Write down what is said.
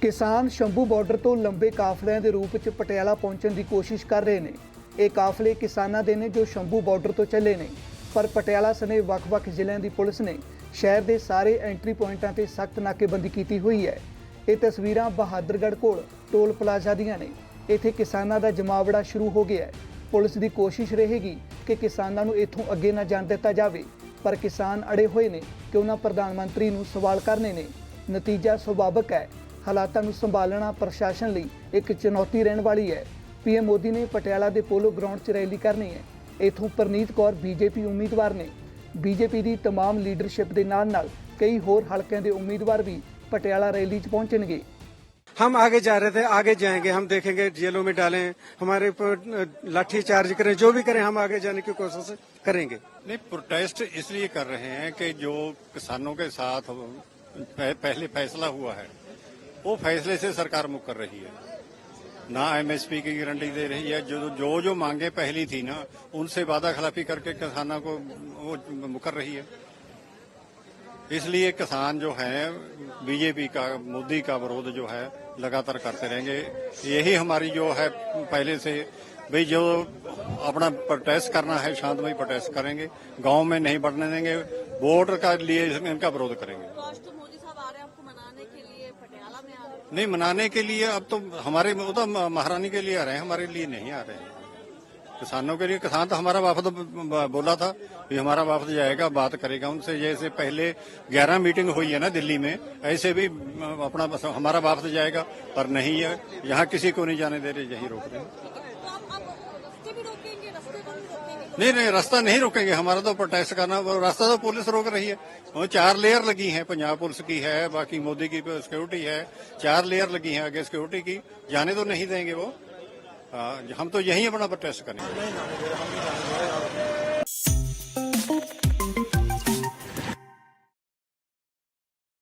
ਕਿਸਾਨ ਸ਼ੰਭੂ ਬਾਰਡਰ ਤੋਂ ਲੰਬੇ ਕਾਫਲਿਆਂ ਦੇ ਰੂਪ ਵਿੱਚ ਪਟਿਆਲਾ ਪਹੁੰਚਣ ਦੀ ਕੋਸ਼ਿਸ਼ ਕਰ ਰਹੇ ਨੇ। ਇਹ ਕਾਫਲੇ ਕਿਸਾਨਾਂ ਦੇ ਨੇ ਜੋ ਸ਼ੰਭੂ ਬਾਰਡਰ ਤੋਂ ਚੱਲੇ ਨੇ। ਪਰ ਪਟਿਆਲਾ ਸਣੇ ਵੱਖ-ਵੱਖ ਜ਼ਿਲ੍ਹਿਆਂ ਦੀ ਪੁਲਿਸ ਨੇ ਸ਼ਹਿਰ ਦੇ ਸਾਰੇ ਐਂਟਰੀ ਪੁਆਇੰਟਾਂ ਤੇ ਸਖਤ ਨਾਕੇਬੰਦੀ ਕੀਤੀ ਹੋਈ ਹੈ। ਇਹ ਤਸਵੀਰਾਂ ਬਹਾਦਰਗੜ੍ਹ ਕੋਲ ਟੋਲ ਪਲਾਜ਼ਾ ਦੀਆਂ ਨੇ। ਇੱਥੇ ਕਿਸਾਨਾਂ ਦਾ ਜਮਾਵੜਾ ਸ਼ੁਰੂ ਹੋ ਗਿਆ ਹੈ। ਪੁਲਿਸ ਦੀ ਕੋਸ਼ਿਸ਼ ਰਹੇਗੀ ਕਿ ਕਿਸਾਨਾਂ ਨੂੰ ਇੱਥੋਂ ਅੱਗੇ ਨਾ ਜਾਣ ਦਿੱਤਾ ਜਾਵੇ। ਪਰ ਕਿਸਾਨ ਅੜੇ ਹੋਏ ਨੇ ਕਿ ਉਹਨਾਂ ਪ੍ਰਧਾਨ ਮੰਤਰੀ ਨੂੰ ਸਵਾਲ ਕਰਨੇ ਨੇ। ਨਤੀਜਾ ਸੁਭਾਵਕ ਹੈ। ਹਾਲਾਤਾਂ ਨੂੰ ਸੰਭਾਲਣਾ ਪ੍ਰਸ਼ਾਸਨ ਲਈ ਇੱਕ ਚੁਣੌਤੀ ਰਹਿਣ ਵਾਲੀ ਹੈ ਪੀਐਮ ਮੋਦੀ ਨੇ ਪਟਿਆਲਾ ਦੇ ਪੋਲੋ ਗਰਾਊਂਡ 'ਚ ਰੈਲੀ ਕਰਨੀ ਹੈ ਇਥੋਂ ਪ੍ਰਨੀਤ ਕੌਰ ਬੀਜੇਪੀ ਉਮੀਦਵਾਰ ਨੇ ਬੀਜੇਪੀ ਦੀ तमाम ਲੀਡਰਸ਼ਿਪ ਦੇ ਨਾਲ ਨਾਲ ਕਈ ਹੋਰ ਹਲਕਿਆਂ ਦੇ ਉਮੀਦਵਾਰ ਵੀ ਪਟਿਆਲਾ ਰੈਲੀ 'ਚ ਪਹੁੰਚਣਗੇ हम आगे जा रहे थे आगे जाएंगे हम देखेंगे जेलों में डालें हमारे ऊपर लाठी चार्ज करें जो भी करें हम आगे जाने की कोशिश करेंगे नहीं प्रोटेस्ट इसलिए कर रहे हैं कि जो किसानों के साथ पह- पहले फैसला हुआ है वो फैसले से सरकार मुख कर रही है। ना एमएसपी की गारंटी दे रही है, जो जो जो मांगे पहली थी ना, उनसे वादा खिलाफी करके किसानों को वो मुकर रही है। इसलिए किसान जो है बीजेपी का, मोदी का विरोध जो है, लगातार करते रहेंगे। यही हमारी जो है, पहले से, भाई जो अपना प्रोटेस्ट करना है शांतमय प्रोटेस्ट करेंगे। गाँव में नहीं बढ़ने देंगे, वोट का लिए इनका विरोध करेंगे। तो तो पटियाला नहीं, मनाने के लिए अब तो हमारे, वो तो महारानी के लिए आ रहे हैं, हमारे लिए नहीं आ रहे हैं। किसानों के लिए, किसान तो हमारा वापद बोला था कि हमारा वापद जाएगा, बात करेगा उनसे। जैसे पहले 11 मीटिंग हुई है ना दिल्ली में, ऐसे भी अपना हमारा वापद जाएगा, पर नहीं है। यहाँ किसी को नहीं जाने दे रहे, यही रोक रहे हैं तो आप आप रास्ते भी रोकेंगे रास्ते को भी रोकेंगे नहीं नहीं रास्ता नहीं रोकेंगे। हमारा तो प्रोटेस्ट करना रास्ता तो पुलिस रोक रही है। चार लेयर लगी है पंजाब पुलिस की है बाकी मोदी की सिक्योरिटी है। चार लेयर लगी है आगे सिक्योरिटी की। जाने तो नहीं देंगे वो। आ, हम तो यही अपना प्रोटेस्ट करेंगे।